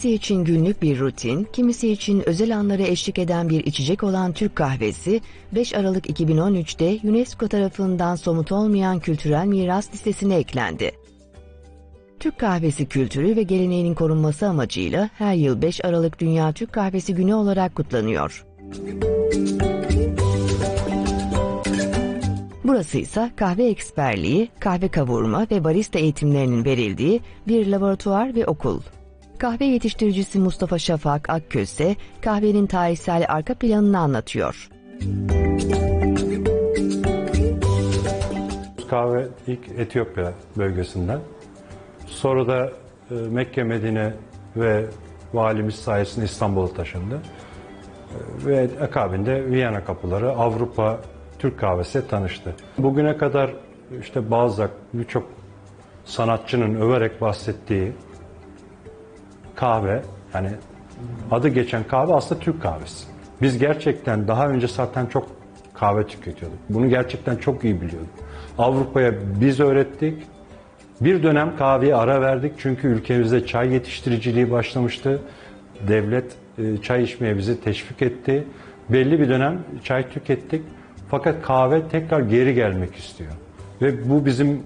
Kimisi için günlük bir rutin, kimisi için özel anlara eşlik eden bir içecek olan Türk kahvesi, 5 Aralık 2013'te UNESCO tarafından somut olmayan kültürel miras listesine eklendi. Türk kahvesi kültürü ve geleneğinin korunması amacıyla her yıl 5 Aralık Dünya Türk Kahvesi Günü olarak kutlanıyor. Burası ise kahve eksperliği, kahve kavurma ve barista eğitimlerinin verildiği bir laboratuvar ve okul. Kahve yetiştiricisi Mustafa Şafak Akköse kahvenin tarihsel arka planını anlatıyor. Kahve ilk Etiyopya bölgesinden. Sonra da e, Mekke, Medine ve valimiz sayesinde İstanbul'a taşındı. E, Ve akabinde Viyana kapıları Avrupa Türk kahvesi tanıştı. Bugüne kadar işte Balzac birçok sanatçının överek bahsettiği kahve yani adı geçen kahve aslında Türk kahvesi. Biz gerçekten daha önce zaten çok kahve tüketiyorduk. Bunu gerçekten çok iyi biliyorduk. Avrupa'ya biz öğrettik. Bir dönem kahveye ara verdik çünkü ülkemizde çay yetiştiriciliği başlamıştı. Devlet e, çay içmeye bizi teşvik etti. Belli bir dönem çay tükettik. Fakat kahve tekrar geri gelmek istiyor. Ve bu bizim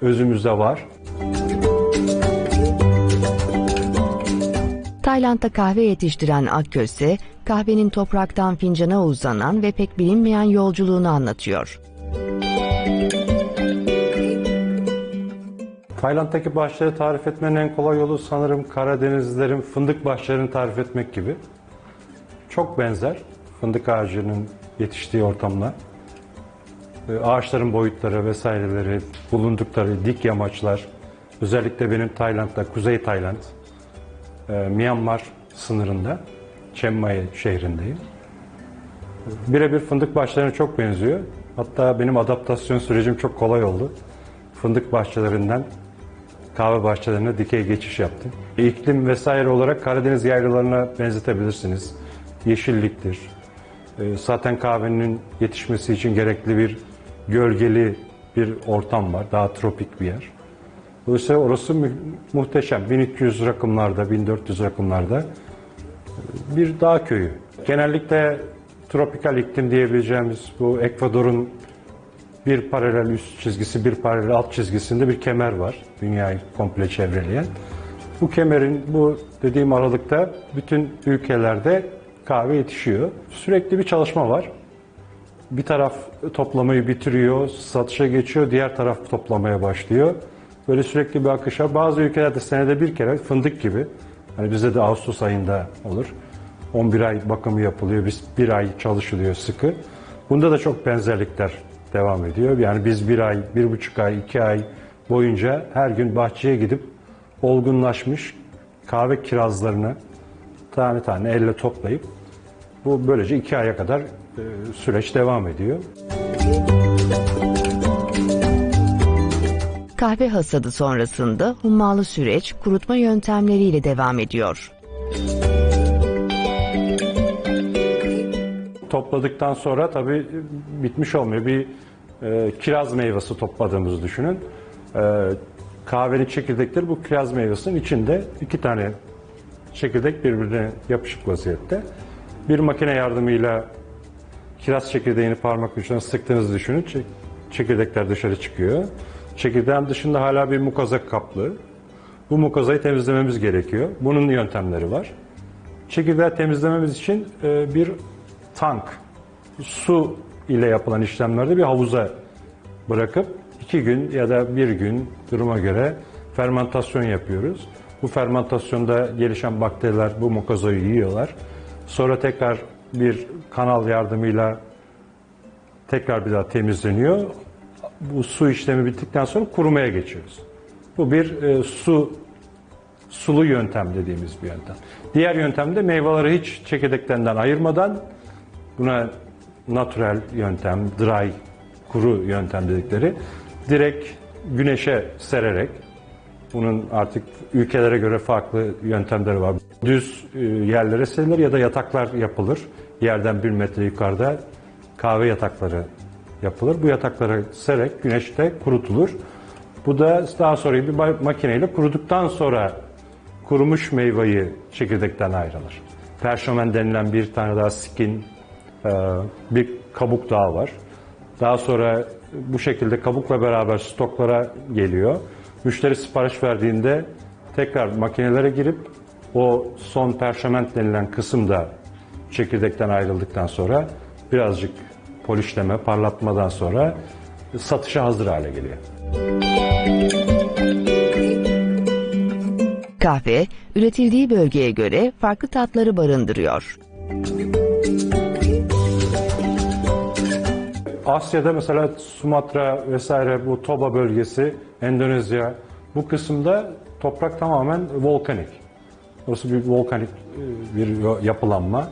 özümüzde var. Tayland'da kahve yetiştiren Akköse, kahvenin topraktan fincana uzanan ve pek bilinmeyen yolculuğunu anlatıyor. Tayland'daki bahçeleri tarif etmenin en kolay yolu sanırım Karadenizlilerin fındık bahçelerini tarif etmek gibi. Çok benzer fındık ağacının yetiştiği ortamla. Ee, Ağaçların boyutları vesaireleri, bulundukları dik yamaçlar, özellikle benim Tayland'da, Kuzey Tayland, e, Myanmar sınırında, Chiang Mai şehrindeyim. Birebir fındık bahçelerine çok benziyor. Hatta benim adaptasyon sürecim çok kolay oldu. Fındık bahçelerinden kahve bahçelerine dikey geçiş yaptım. İklim vesaire olarak Karadeniz yaylalarına benzetebilirsiniz. Yeşilliktir. Ee, Zaten kahvenin yetişmesi için gerekli bir gölgeli bir ortam var. Daha tropik bir yer. Dolayısıyla orası mu- muhteşem. 1300 rakımlarda, 1400 rakımlarda bir dağ köyü. Genellikle tropikal iklim diyebileceğimiz bu Ekvador'un bir paralel üst çizgisi, bir paralel alt çizgisinde bir kemer var. Dünyayı komple çevreleyen. Bu kemerin bu dediğim aralıkta bütün ülkelerde kahve yetişiyor. Sürekli bir çalışma var. Bir taraf toplamayı bitiriyor, satışa geçiyor, diğer taraf toplamaya başlıyor. Böyle sürekli bir akış var. Bazı ülkelerde senede bir kere fındık gibi, hani bizde de Ağustos ayında olur. 11 ay bakımı yapılıyor, biz bir ay çalışılıyor sıkı. Bunda da çok benzerlikler devam ediyor. Yani biz bir ay, bir buçuk ay, iki ay boyunca her gün bahçeye gidip olgunlaşmış kahve kirazlarını tane tane elle toplayıp bu böylece iki aya kadar e, süreç devam ediyor. Kahve hasadı sonrasında hummalı süreç kurutma yöntemleriyle devam ediyor. Topladıktan sonra tabii bitmiş olmuyor. Bir e, kiraz meyvesi topladığımızı düşünün. E, kahvenin çekirdekleri bu kiraz meyvesinin içinde iki tane çekirdek birbirine yapışık vaziyette. Bir makine yardımıyla kiraz çekirdeğini parmak ucuna sıktığınızı düşünün. Çek- Çekirdekler dışarı çıkıyor. Çekirdeğin dışında hala bir mukaza kaplı. Bu mukazayı temizlememiz gerekiyor. Bunun yöntemleri var. Çekirdeği temizlememiz için e, bir tank, su ile yapılan işlemlerde bir havuza bırakıp iki gün ya da bir gün duruma göre fermentasyon yapıyoruz. Bu fermentasyonda gelişen bakteriler bu mukozayı yiyorlar. Sonra tekrar bir kanal yardımıyla tekrar bir daha temizleniyor. Bu su işlemi bittikten sonra kurumaya geçiyoruz. Bu bir e, su sulu yöntem dediğimiz bir yöntem. Diğer yöntem de meyveleri hiç çekirdeklerinden ayırmadan buna natural yöntem, dry, kuru yöntem dedikleri direkt güneşe sererek bunun artık ülkelere göre farklı yöntemleri var. Düz e, yerlere serilir ya da yataklar yapılır. Yerden bir metre yukarıda kahve yatakları yapılır. Bu yataklara sererek güneşte kurutulur. Bu da daha sonra bir ma- makineyle kuruduktan sonra kurumuş meyveyi çekirdekten ayrılır. Perşomen denilen bir tane daha skin, e, bir kabuk daha var. Daha sonra bu şekilde kabukla beraber stoklara geliyor. Müşteri sipariş verdiğinde tekrar makinelere girip o son perşement denilen kısım da çekirdekten ayrıldıktan sonra birazcık polişleme, parlatmadan sonra satışa hazır hale geliyor. Kahve, üretildiği bölgeye göre farklı tatları barındırıyor. Asya'da mesela Sumatra vesaire bu Toba bölgesi, Endonezya bu kısımda toprak tamamen volkanik. Orası bir volkanik e, bir yapılanma.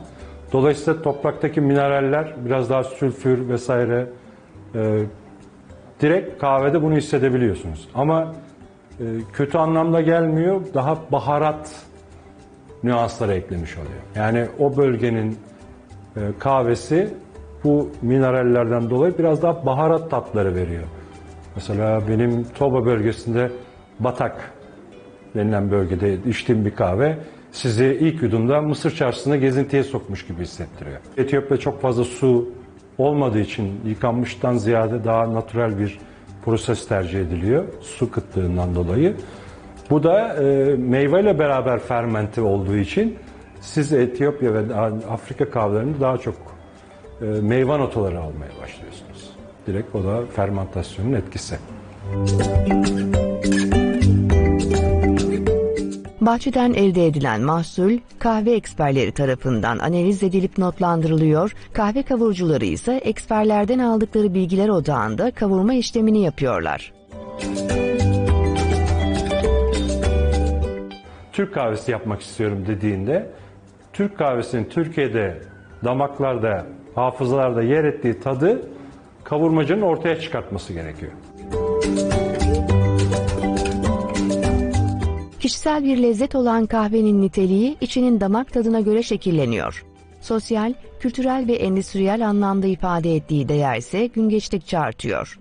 Dolayısıyla topraktaki mineraller biraz daha sülfür vesaire e, direkt kahvede bunu hissedebiliyorsunuz. Ama e, kötü anlamda gelmiyor. Daha baharat nüansları eklemiş oluyor. Yani o bölgenin e, kahvesi bu minerallerden dolayı biraz daha baharat tatları veriyor. Mesela benim Toba bölgesinde Batak denilen bölgede içtiğim bir kahve sizi ilk yudumda Mısır çarşısına gezintiye sokmuş gibi hissettiriyor. Etiyopya çok fazla su olmadığı için yıkanmıştan ziyade daha natürel bir proses tercih ediliyor su kıtlığından dolayı. Bu da e, meyveyle beraber fermente olduğu için siz Etiyopya ve Afrika kahvelerinde daha çok e, meyve notaları almaya başlıyorsunuz. Direkt o da fermentasyonun etkisi. Bahçeden elde edilen mahsul kahve eksperleri tarafından analiz edilip notlandırılıyor, kahve kavurcuları ise eksperlerden aldıkları bilgiler odağında kavurma işlemini yapıyorlar. Türk kahvesi yapmak istiyorum dediğinde Türk kahvesinin Türkiye'de damaklarda, hafızalarda yer ettiği tadı kavurmacının ortaya çıkartması gerekiyor. Kişisel bir lezzet olan kahvenin niteliği içinin damak tadına göre şekilleniyor. Sosyal, kültürel ve endüstriyel anlamda ifade ettiği değer ise gün geçtikçe artıyor.